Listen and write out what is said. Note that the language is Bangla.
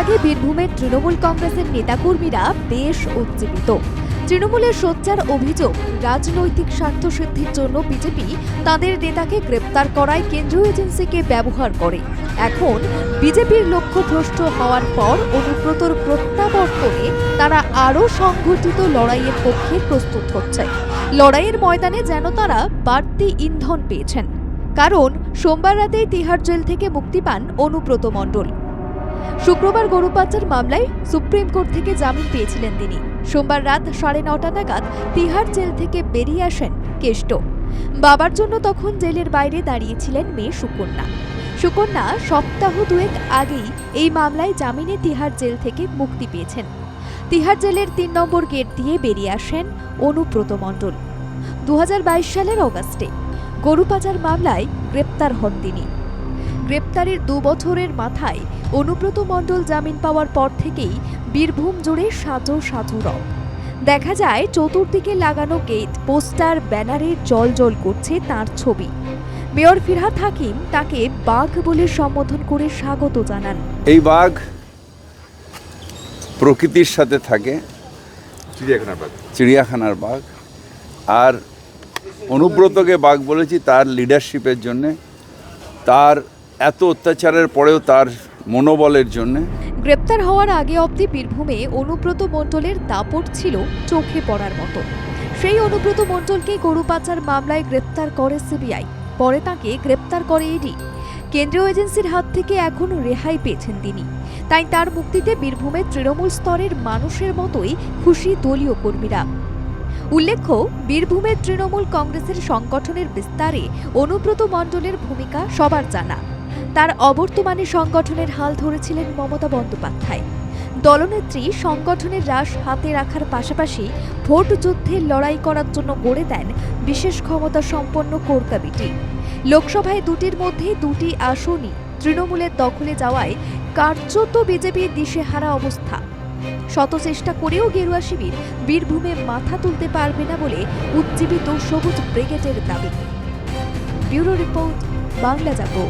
আগে বীরভূমের তৃণমূল কংগ্রেসের নেতাকর্মীরা বেশ উজ্জীবিত। তৃণমূলের সোচ্চার অভিযোগ, রাজনৈতিক স্বার্থসিদ্ধির জন্য বিজেপি তাদের নেতাকে গ্রেপ্তার করায় কেন্দ্রীয় এজেন্সিকে ব্যবহার করে। এখন বিজেপির লক্ষ্য ভ্রষ্ট হওয়ার পর অনুব্রতর প্রত্যাবর্তনে তারা আরও সংঘটিত লড়াইয়ের পক্ষে প্রস্তুত হচ্ছে। লড়াইয়ের ময়দানে যেন তারা বাড়তি ইন্ধন পেয়েছেন। কারণ সোমবার রাতেই তিহার জেল থেকে মুক্তি পান অনুব্রত মণ্ডল। শুক্রবার গরু পাচার মামলায় সুপ্রিম কোর্ট থেকে জামিন পেয়েছিলেন তিনি। সোমবার রাত সাড়ে নটা নাগাদ তিহার জেল থেকে বেরিয়ে আসেন কেষ্ট। বাবার জন্য তখন জেলের বাইরে দাঁড়িয়েছিলেন মেয়ে সুকন্যা। সুকন্যা সপ্তাহ দুয়েক আগেই এই মামলায় জামিনে তিহার জেল থেকে মুক্তি পেয়েছেন। তিহার জেলের তিন নম্বর গেট দিয়ে বেরিয়ে আসেন অনুব্রত মণ্ডল। দু হাজার বাইশ সালের অগাস্টে গরু পাচার মামলায় গ্রেপ্তার হন তিনি। গ্রেপ্তারের দু বছরের মাথায় অনুব্রত মণ্ডল জামিন পাওয়ার পর থেকেই বীরভূম জুড়ে সাজো সাজো রব। দেখা যায় চতুর্দিকে লাগানো গেট পোস্টার ব্যানারে জল জল করছে তার ছবি। মেয়র ফিরহাদ হাকিম তাকে বাঘ বলে সম্বোধন করে স্বাগত জানান। এই বাঘ প্রকৃতির সাথে থাকে। চিড়িয়াখানার বাঘ। চিড়িয়াখানার বাঘ। আর অনুব্রতকে বাঘ বলেছি তার লিডারশিপের জন্যে। তার এত অত্যাচারের পরেও তার মনোবলের জন্য। গ্রেপ্তার হওয়ার আগে অবধি বীরভূমে অনুব্রত মণ্ডলের দাপট ছিল চোখে পড়ার মতো। সেই অনুব্রত মণ্ডলকে গরু পাচার মামলায় গ্রেপ্তার করে সিবিআই। পরে তাকে গ্রেপ্তার করে ইডি। কেন্দ্রীয় এজেন্সির হাত থেকে এখন রেহাই পেয়েছেন তিনি। তাই তার মুক্তিতে বীরভূমের তৃণমূল স্তরের মানুষের মতোই খুশি দলীয় কর্মীরা। উল্লেখ্য বীরভূমের তৃণমূল কংগ্রেসের সংগঠনের বিস্তারে অনুব্রত মণ্ডলের ভূমিকা সবার জানা। তার অবর্তমানে সংগঠনের হাল ধরেছিলেন মমতা বন্দ্যোপাধ্যায়। দলনেত্রী সংগঠনের রাশ হাতে রাখার পাশাপাশি ভোট যুদ্ধে লড়াই করার জন্য গড়ে দেন বিশেষ ক্ষমতা সম্পন্ন কোর কমিটি লোকসভায় দুটির মধ্যে দুটি আসনই তৃণমূলের দখলে যাওয়ায় কার্যত বিজেপির দিশেহারা অবস্থা। শত চেষ্টা করেও গেরুয়া শিবির বীরভূমে মাথা তুলতে পারবে না বলে উজ্জীবিত সবুজ ব্রিগেডের দাবি। ব্যুরো রিপোর্ট, বাংলা জাগো।